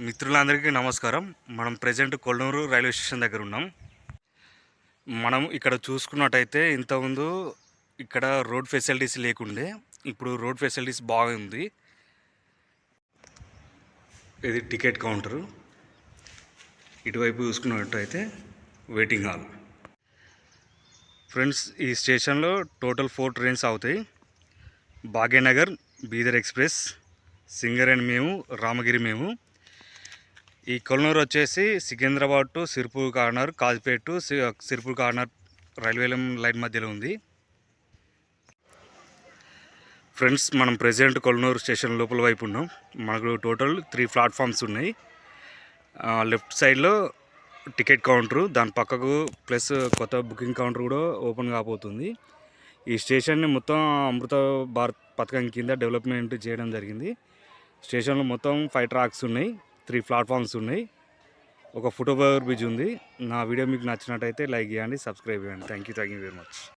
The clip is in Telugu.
మిత్రులందరికీ నమస్కారం. మనం ప్రజెంట్ కొల్లూరు రైల్వే స్టేషన్ దగ్గర ఉన్నాం. మనం ఇక్కడ చూసుకున్నట్టయితే ఇంతకుముందు ఇక్కడ రోడ్ ఫెసిలిటీస్ లేకుండే ఇప్పుడు రోడ్ ఫెసిలిటీస్ బాగుంది. ఇది టికెట్ కౌంటరు. ఇటువైపు చూసుకున్నట్టయితే వెయిటింగ్ హాల్. ఫ్రెండ్స్ ఈ స్టేషన్లో టోటల్ ఫోర్ ట్రైన్స్ అవుతాయి. భాగ్యనగర్ బీదర్ ఎక్స్ప్రెస్ సింగరేణి మేము రామగిరి మేము. ఈ కొలనూరు వచ్చేసి Secunderabad to Sirpur corner Kazipet to C- Sirpur corner railway line మధ్యలో ఉంది. ఫ్రెండ్స్ మనం ప్రెసిడెంట్ కొలనూరు స్టేషన్ లోపల వైపు ఉన్నాం. మనకు టోటల్ త్రీ ప్లాట్ఫామ్స్ ఉన్నాయి. లెఫ్ట్ సైడ్లో టికెట్ కౌంటరు దాని పక్కకు ప్లస్ కొత్త బుకింగ్ కౌంటర్ కూడా ఓపెన్ కాబోతుంది. ఈ స్టేషన్ని మొత్తం అమృత భారత్ పథకం కింద డెవలప్మెంట్ చేయడం జరిగింది. స్టేషన్లో మొత్తం ఫైవ్ ట్రాక్స్ ఉన్నాయి. త్రీ ప్లాట్ఫామ్స్ ఉన్నాయి. ఒక ఫుట్ బ్రిడ్జ్ ఉంది. నా వీడియో మీకు నచ్చినట్టయితే లైక్ చేయండి సబ్స్క్రైబ్ చేయండి. Thank you thank you very much